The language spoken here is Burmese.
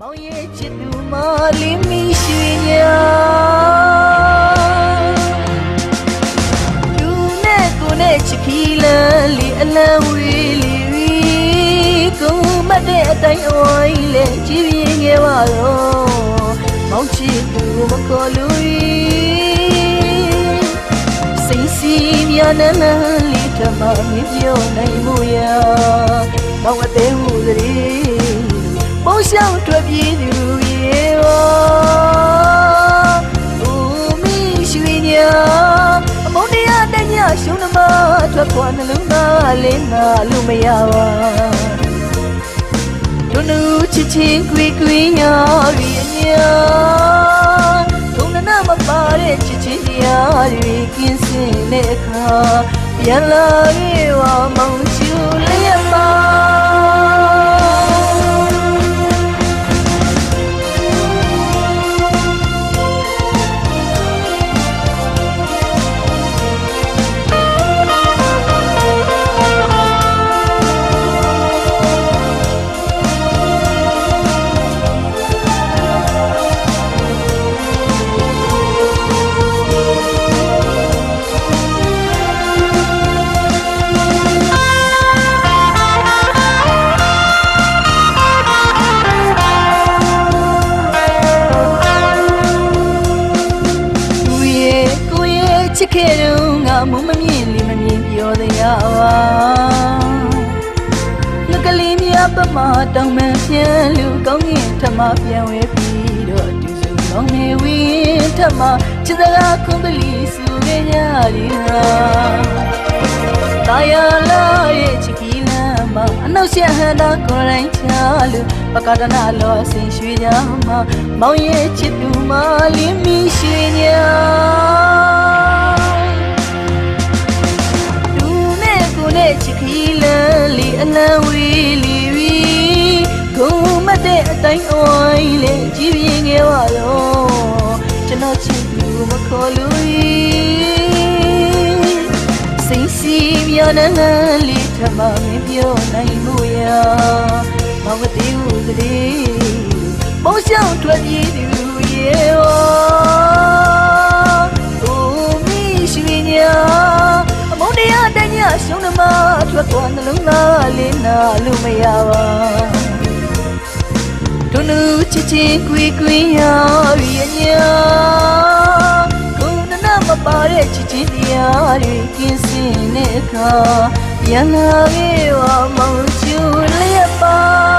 မောင်ရဲ့ချစ်သူမလေးမီရွှေညာသူနဲ့ကိုနဲ့ချစ်ခီလန်လီအလံဝေးလီဝီကိုမတ်တဲ့အတိုင်းအဝိုင်းလဲကြည်ပြင်းခဲ့ပါတော့မောင်ချစ်သူမခေါ်လို့စိတ်စီမြနလန်လီထမမပြောနိုင်မှုရာမောင်အသေးဟုသတည်း ပုံရှောင်းထွက်ပြေးသူရေရောဦးမီရွှေညာအမုန်းတရားတညရှုံးနှမထွက်ခွာနှလုံးသားလေးနာလို့မရပါဒုနုချစ်ချင်းကွေကွေညာရီအညာဒုနနာမပါတဲ့ချစ်ချင်းတရားတွေကင်းစင်တဲ့အခါပြန်လာရဲ့ဝမောင် စ်ခဲ့တော့ငါမမမြင်လီမမြင်ပြောသေးရပါလကလေးမြတ်ပမာတောင်းမှန်ပြန်လူကောင်းရင်ထမပြန်ဝဲပြီးတော့တူစုံကောင်းနေဝင်းထမချစ်စကားခွန်ပလီစုခဲ့ကြရီဟာတာယာလာရဲ့ချစ်ကီလမ်းမှာအနောက်ရှက်ဟန်တာကိုယ်တိုင်းချလူပကဒနာလောဆင်ရွှေကြမှာမောင်ရဲ့ချစ်သူမ နဲ့ကိုနဲ့ချစ်ခီလန်လီအလံဝေးလီဝီဂုံမတဲ့အတိုင်းအဝိုင်းလေကြည်ပြင်းခဲ့ပါတော့ကျွန်တော်ချစ်သူမခေါ်လို့စိတ်စီမြနနလီထမမပြောနိုင်မှုရာမဝတိဟုသတည်းပုံရှောင်းထွက်ပြေးသူ ထွက်သွားနှလုံးသားလေးနာလို့မရပါဒုနုချစ်ချင်းကွေကွေရာရီအညာကိုယ်နနာမပါတဲ့ချစ်ချင်းတရားတွေကင်းစင်တဲ့အခါပြန်လာခဲ့ဝမောင်ချူလျက်ပါ